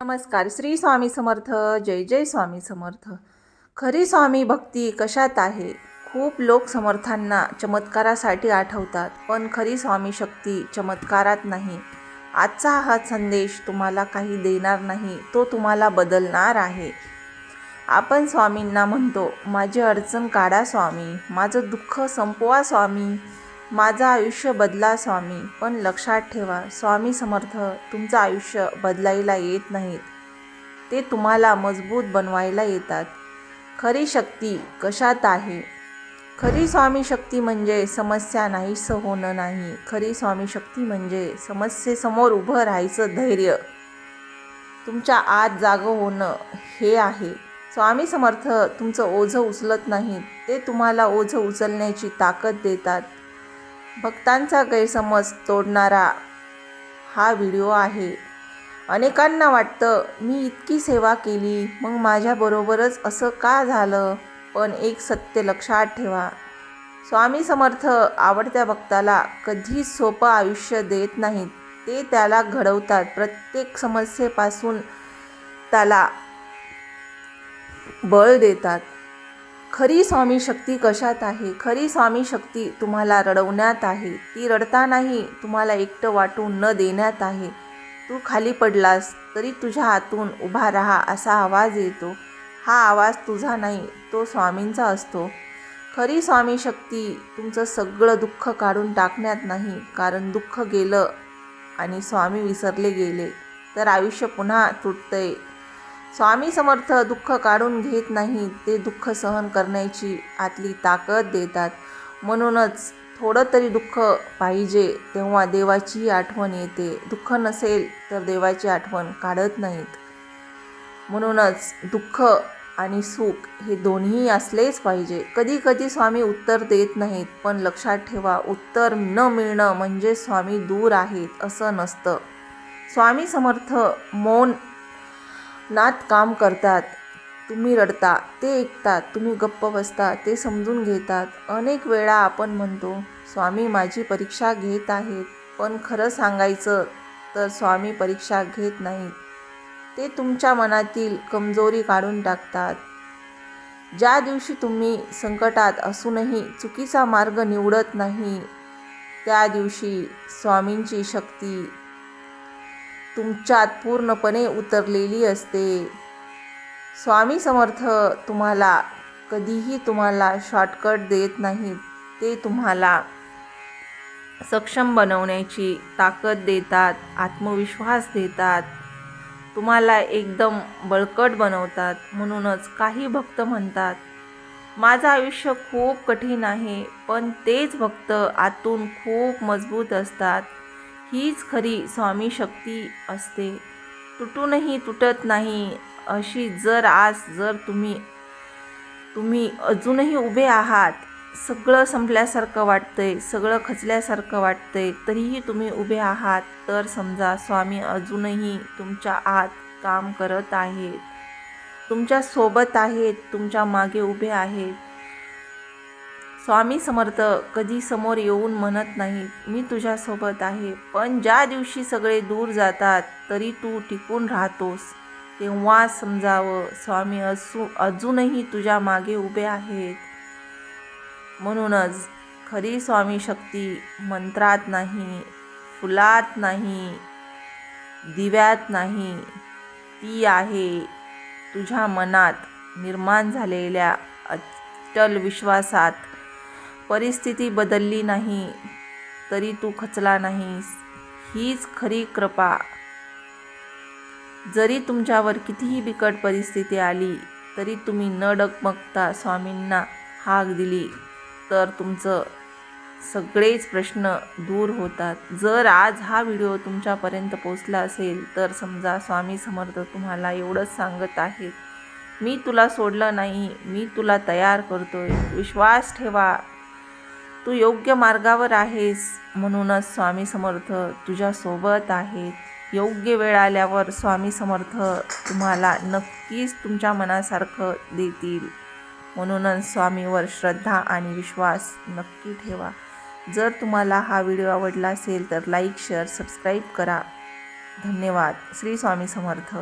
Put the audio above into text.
नमस्कार श्री स्वामी समर्थ जय जय स्वामी समर्थ. खरी स्वामी भक्ती कशात आहे? खूप लोक समर्थांना चमत्कारासाठी आठवतात पण खरी स्वामी शक्ती चमत्कारात नाही. आजचा हा संदेश तुम्हाला काही देणार नाही तो तुम्हाला बदलणार आहे. आपण स्वामींना म्हणतो माझी अडचण काढा स्वामी माझं दुःख संपवा स्वामी. माझं आयुष्य बदला स्वामी. पण लक्षात ठेवा स्वामी समर्थ तुमचं आयुष्य बदलायला येत नाहीत. ते तुम्हाला मजबूत बनवायला येतात. खरी शक्ती कशात आहे? खरी स्वामी शक्ती म्हणजे समस्या नाहीसं होणं नाही. खरी स्वामी शक्ती म्हणजे समस्येसमोर उभं राहायचं धैर्य. तुमच्या आत जागं होणं हे आहे. स्वामी समर्थ तुमचं ओझं उचलत नाहीत. ते तुम्हाला ओझं उचलण्याची ताकद देतात. भक्तांचा गैरसमज तोडणारा हा व्हिडिओ आहे. अनेकांना वाटतं मी इतकी सेवा केली मग माझ्याबरोबरच असं का झालं? पण एक सत्य लक्षात ठेवा. स्वामी समर्थ आवडत्या भक्ताला कधीच सोपं आयुष्य देत नाहीत. ते त्याला घडवतात. प्रत्येक समस्येपासून त्याला बळ देतात. खरी स्वामी शक्ती कशात आहे? खरी स्वामी शक्ती तुम्हाला रडवण्यात आहे. ती रडतानाही तुम्हाला एकटं वाटून न देण्यात आहे. तू खाली पडलास तरी तुझ्या हातून उभा राहा असा आवाज येतो. हा आवाज तुझा नाही तो स्वामींचा असतो. खरी स्वामी शक्ती तुमचं सगळं दुःख काढून टाकण्यात नाही कारण दुःख गेलं आणि स्वामी विसरले गेले. तर आयुष्य पुन्हा तुटतंय. स्वामी समर्थ दुःख काढून घेत नाही ते दुःख सहन करण्याची आतली ताकद देतात. म्हणूनच थोडं तरी दुःख पाहिजे तेव्हा देवाची आठवण येते. दुःख नसेल तर देवाची आठवण काढत नाहीत. म्हणूनच दुःख आणि सुख हे दोन्ही असलेच पाहिजे. कधी कधी स्वामी उत्तर देत नाहीत पण लक्षात ठेवा उत्तर न मिळणं म्हणजे स्वामी दूर आहेत असं नसतं. स्वामी समर्थ मौन नात काम करतात. तुम्ही रडता ते ऐकतात तुम्ही गप्प बसता ते समजून घेतात. अनेक वेळा आपण म्हणतो स्वामी माझी परीक्षा घेत आहेत पण खरं सांगायचं तर स्वामी परीक्षा घेत नाहीत. ते तुमच्या मनातील कमजोरी काढून टाकतात. ज्या दिवशी तुम्ही संकटात असूनही चुकीचा मार्ग निवडत नाही त्या दिवशी स्वामींची शक्ती तुमच्यात पूर्णपणे उतरलेली असते. स्वामी समर्थ तुम्हाला कधीही तुम्हाला शॉर्टकट देत नाहीत. ते तुम्हाला सक्षम बनवण्याची ताकद देतात आत्मविश्वास देतात. तुम्हाला एकदम बळकट बनवतात म्हणूनच काही भक्त म्हणतात माझं आयुष्य खूप कठीण आहे पण तेच भक्त आतून खूप मजबूत असतात. हीच खरी स्वामी शक्ती असते. तुटूनही तुटत नाही अशी जर आज जर तुम्ही तुम्ही अजूनही उभे आहात सगळं संपल्यासारखं वाटतंय सगळं खचल्यासारखं वाटतंय तरीही तुम्ही उभे आहात तर समजा स्वामी अजूनही तुमच्या आत काम करत आहेत. तुमच्यासोबत आहेत तुमच्या मागे उभे आहेत. स्वामी समर्थ कधी समोर येऊन म्हणत नाही मी तुझ्यासोबत आहे पण ज्या दिवशी सगळे दूर जातात तरी तू टिकून राहतोस. तेव्हा समजावं स्वामी असू अजूनही तुझ्या मागे उभे आहेत. म्हणूनच खरी स्वामी शक्ती मंत्रात नाही फुलात नाही दिव्यात नाही ती आहे तुझ्या मनात निर्माण झालेल्या अटल विश्वासात. परिस्थिती बदलली नाही तरी तू खचला नाहीस. हीच खरी कृपा. जरी तुमच्यावर कितीही बिकट परिस्थिती आली तरी तुम्ही न डगमगता स्वामींना हाक दिली तर तुमचं सगळेच प्रश्न दूर होतात. जर आज हा व्हिडिओ तुमच्यापर्यंत पोचला असेल तर समजा स्वामी समर्थ तुम्हाला एवढंच सांगत आहेत. मी तुला सोडलं नाही मी तुला तयार करतोय. विश्वास ठेवा. तू योग्य मार्गावर आहेस म्हणूनच स्वामी समर्थ तुझ्यासोबत आहेत. योग्य वेळ आल्यावर स्वामी समर्थ तुम्हाला नक्कीच तुमच्या मनासारखं देतील. म्हणूनच स्वामीवर श्रद्धा आणि विश्वास नक्की ठेवा. जर तुम्हाला हा व्हिडिओ आवडला असेल तर लाईक शेअर सबस्क्राईब करा. धन्यवाद. श्री स्वामी समर्थ.